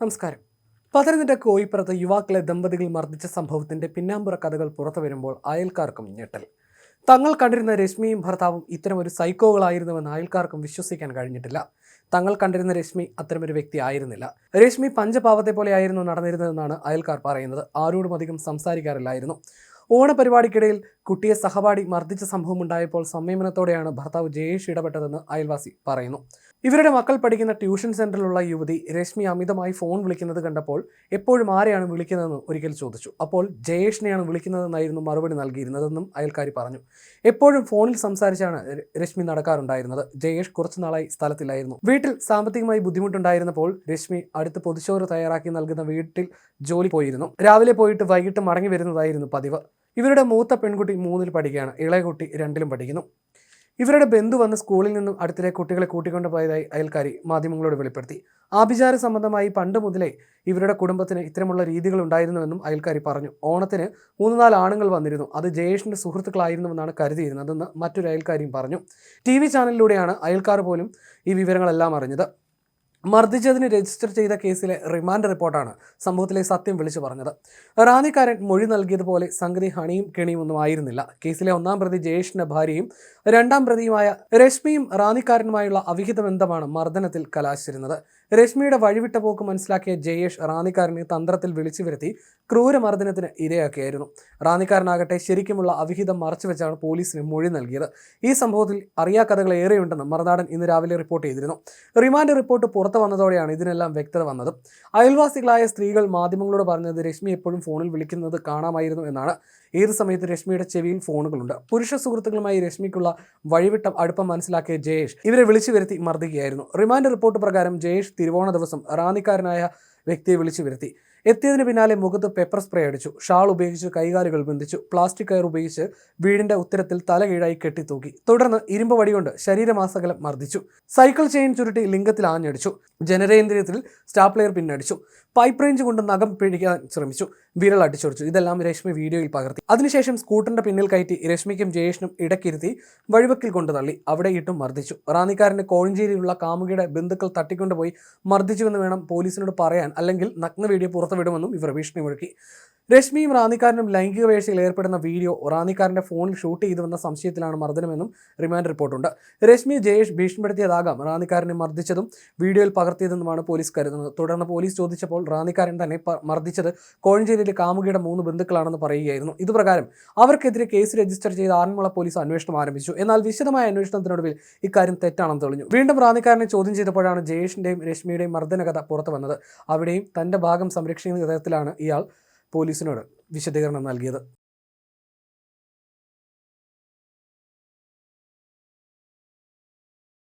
നമസ്കാരം. പത്തനംതിട്ട കോയിപ്പുറത്ത് യുവാക്കളെ ദമ്പതികൾ മർദ്ദിച്ച സംഭവത്തിന്റെ പിന്നാമ്പുറ കഥകൾ പുറത്തു വരുമ്പോൾ അയൽക്കാർക്കും ഞെട്ടൽ. തങ്ങൾ കണ്ടിരുന്ന രശ്മിയും ഭർത്താവും ഇത്തരമൊരു സൈക്കോകളായിരുന്നുവെന്ന് അയൽക്കാർക്കും വിശ്വസിക്കാൻ കഴിഞ്ഞിട്ടില്ല. തങ്ങൾ കണ്ടിരുന്ന രശ്മി അത്തരമൊരു വ്യക്തി ആയിരുന്നില്ല. രശ്മി പഞ്ചപാവത്തെ പോലെയായിരുന്നു നടന്നിരുന്നതെന്നാണ് അയൽക്കാർ പറയുന്നത്. ആരോടും അധികം സംസാരിക്കാറില്ലായിരുന്നു. ഓണപരിപാടിക്കിടയിൽ കുട്ടിയെ സഹപാഠി മർദ്ദിച്ച സംഭവം ഉണ്ടായപ്പോൾ സംയമനത്തോടെയാണ് ഭർത്താവ് ജയേഷ് ഇടപെട്ടതെന്ന് അയൽവാസി പറയുന്നു. ഇവരുടെ മക്കൾ പഠിക്കുന്ന ട്യൂഷൻ സെന്ററിലുള്ള യുവതി രശ്മി അമിതമായി ഫോൺ വിളിക്കുന്നത് കണ്ടപ്പോൾ എപ്പോഴും ആരെയാണ് വിളിക്കുന്നതെന്ന് ഒരിക്കൽ ചോദിച്ചു. അപ്പോൾ ജയേഷിനെയാണ് വിളിക്കുന്നതെന്നായിരുന്നു മറുപടി നൽകിയിരുന്നതെന്നും അയൽക്കാരി പറഞ്ഞു. എപ്പോഴും ഫോണിൽ സംസാരിച്ചാണ് രശ്മി നടക്കാറുണ്ടായിരുന്നത്. ജയേഷ് കുറച്ചുനാളായി സ്ഥലത്തില്ലായിരുന്നു. വീട്ടിൽ സാമ്പത്തികമായി ബുദ്ധിമുട്ടുണ്ടായിരുന്നപ്പോൾ രശ്മി അടുത്ത് പൊതിച്ചോറ് തയ്യാറാക്കി നൽകുന്ന വീട്ടിൽ ജോലി പോയിരുന്നു. രാവിലെ പോയിട്ട് വൈകിട്ട് മടങ്ങി വരുന്നതായിരുന്നു പതിവ്. ഇവരുടെ മൂത്ത പെൺകുട്ടി മൂന്നിൽ പഠിക്കുകയാണ് ഇളയ കുട്ടി രണ്ടിലും പഠിക്കുന്നു. ഇവരുടെ ബന്ധു വന്ന് സ്കൂളിൽ നിന്നും അടുത്തിലെ കുട്ടികളെ കൂട്ടിക്കൊണ്ടു പോയതായി അയൽക്കാരി മാധ്യമങ്ങളോട് വെളിപ്പെടുത്തി. ആഭിചാര സംബന്ധമായി പണ്ട് മുതലേ ഇവരുടെ കുടുംബത്തിന് ഇത്തരമുള്ള രീതികൾ ഉണ്ടായിരുന്നുവെന്നും അയൽക്കാരി പറഞ്ഞു. ഓണത്തിന് മൂന്ന് നാല് ആണുങ്ങൾ വന്നിരുന്നു. അത് ജയേഷിന്റെ സുഹൃത്തുക്കളായിരുന്നുവെന്നാണ് കരുതിയിരുന്നതെന്ന് മറ്റൊരു അയൽക്കാരിയും പറഞ്ഞു. ടി വി ചാനലിലൂടെയാണ് അയൽക്കാർ പോലും ഈ വിവരങ്ങളെല്ലാം അറിഞ്ഞത്. മർദ്ദിച്ചതിന് രജിസ്റ്റർ ചെയ്ത കേസിലെ റിമാൻഡ് റിപ്പോർട്ടാണ് സംഭവത്തിലെ സത്യം വിളിച്ചു പറഞ്ഞത്. റാന്നിക്കാരൻ മൊഴി നൽകിയതുപോലെ സംഗതി ഹണിയും കെണിയും ഒന്നും ആയിരുന്നില്ല. കേസിലെ ഒന്നാം പ്രതി ജയേഷിന്റെ ഭാര്യയും രണ്ടാം പ്രതിയുമായ രശ്മിയും റാന്നിക്കാരനുമായുള്ള അവിഹിത ബന്ധമാണ് മർദ്ദനത്തിൽ കലാശിച്ചിരുന്നത്. രശ്മിയുടെ വഴിവിട്ട പോക്ക് മനസ്സിലാക്കിയ ജയേഷ് റാന്നിക്കാരനെ തന്ത്രത്തിൽ വിളിച്ചു വരുത്തി ക്രൂരമർദ്ദനത്തിന് ഇരയാക്കിയായിരുന്നു റാന്നിക്കാരനാകട്ടെ ശരിക്കുമുള്ള അവിഹിതം മറച്ചുവെച്ചാണ് പോലീസിന് മൊഴി നൽകിയത്. ഈ സംഭവത്തിൽ അറിയാക്കഥകൾ ഏറെയുണ്ടെന്ന് മറുനാടൻ ഇന്ന് രാവിലെ റിപ്പോർട്ട് ചെയ്തിരുന്നു. റിമാൻഡ് റിപ്പോർട്ട് പുറത്തു വന്നതോടെയാണ് ഇതിനെല്ലാം വ്യക്തത വന്നത്. അയൽവാസികളായ സ്ത്രീകൾ മാധ്യമങ്ങളോട് പറഞ്ഞത് രശ്മി എപ്പോഴും ഫോണിൽ വിളിക്കുന്നത് കാണാമായിരുന്നു എന്നാണ്. ഏത് സമയത്ത് രശ്മിയുടെ ചെവിയിൽ ഫോണുകളുണ്ട്? പുരുഷ സുഹൃത്തുക്കളുമായി രശ്മിക്കുള്ള വഴിവിട്ട അടുപ്പം മനസ്സിലാക്കിയ ജയേഷ് ഇവരെ വിളിച്ചു വരുത്തി മർദ്ദിക്കുകയായിരുന്നു. റിമാൻഡ് റിപ്പോർട്ട് പ്രകാരം ജയേഷ് തിരുവോണ ദിവസം റാന്നിക്കാരനായ വ്യക്തിയെ വിളിച്ചു വരുത്തി. എത്തിയതിന് പിന്നാലെ മുഖത്ത് പെപ്പർ സ്പ്രേ അടിച്ചു. ഷാൾ ഉപയോഗിച്ച് കൈകാലുകൾ ബന്ധിച്ചു. പ്ലാസ്റ്റിക് കയർ ഉപയോഗിച്ച് വീടിന്റെ ഉത്തരത്തിൽ തല കീഴായി കെട്ടിത്തൂക്കി. തുടർന്ന് ഇരുമ്പ് വടികൊണ്ട് ശരീരമാസകലം മർദ്ദിച്ചു. സൈക്കിൾ ചെയിൻ ചുരുട്ടി ലിംഗത്തിൽ ആഞ്ഞടിച്ചു. ജനരേന്ദ്രിയത്തിൽ സ്റ്റാപ്ലെയർ പിന്നടിച്ചു പൈപ്പ് റേഞ്ച് കൊണ്ട് നഖം പിടിക്കാൻ ശ്രമിച്ചു. വിരൽ അടിച്ചൊടിച്ചു ഇതെല്ലാം രശ്മി വീഡിയോയിൽ പകർത്തി. അതിനുശേഷം സ്കൂട്ടറിന്റെ പിന്നിൽ കയറ്റി രശ്മിക്കും ജയേഷിനും ഇടക്കിരുത്തി വഴിവക്കിൽ കൊണ്ടു തള്ളി. അവിടെ ഇട്ടും മർദ്ദിച്ചു. റാന്നിക്കാരന്റെ കോഴഞ്ചേരിയിലുള്ള കാമുകിയുടെ ബന്ധുക്കൾ തട്ടിക്കൊണ്ടുപോയി മർദ്ദിച്ചുവെന്ന് വേണം പോലീസിനോട് പറയാൻ അല്ലെങ്കിൽ നഗ്ന വീഡിയോ പുറത്തുവിടുമെന്നും ഇവർ ഭീഷണി മുഴക്കി. രശ്മിയും റാന്നിക്കാരനും ലൈംഗിക വേഴ്ചയിൽ ഏർപ്പെടുന്ന വീഡിയോ റാന്നിക്കാരന്റെ ഫോണിൽ ഷൂട്ട് ചെയ്തുവെന്ന സംശയത്തിലാണ് മർദ്ദനമെന്നും റിമാൻഡ് റിപ്പോർട്ടുണ്ട്. രശ്മി ജയേഷ് ഭീഷണിപ്പെടുത്തിയതാകാം റാന്നിക്കാരനെ മർദ്ദിച്ചതും വീഡിയോയിൽ പകർത്തിയതെന്നുമാണ് പോലീസ് കരുതുന്നത്. തുടർന്ന് പോലീസ് ചോദിച്ചപ്പോൾ റാന്നിക്കാരൻ തന്നെ മർദ്ദിച്ചത് കോഴഞ്ചേരിയിലെ കാമുകിയുടെ മൂന്ന് ബന്ധുക്കളാണെന്ന് പറയുകയായിരുന്നു. ഇതുപ്രകാരം അവർക്കെതിരെ കേസ് രജിസ്റ്റർ ചെയ്ത് ആറന്മുള പോലീസ് അന്വേഷണം ആരംഭിച്ചു. എന്നാൽ വിശദമായ അന്വേഷണത്തിനൊടുവിൽ ഇക്കാര്യം തെറ്റാണെന്ന് തെളിഞ്ഞു. വീണ്ടും റാന്നിക്കാരനെ ചോദ്യം ചെയ്തപ്പോഴാണ് ജയേഷിന്റെയും രശ്മിയുടെയും മർദ്ദനകഥ പുറത്തു വന്നത് അവിടെയും തന്റെ ഭാഗം സംരക്ഷിക്കുന്ന വിധത്തിലാണ് ഇയാൾ പോലീസിനോട് വിശദീകരണം നൽകിയത്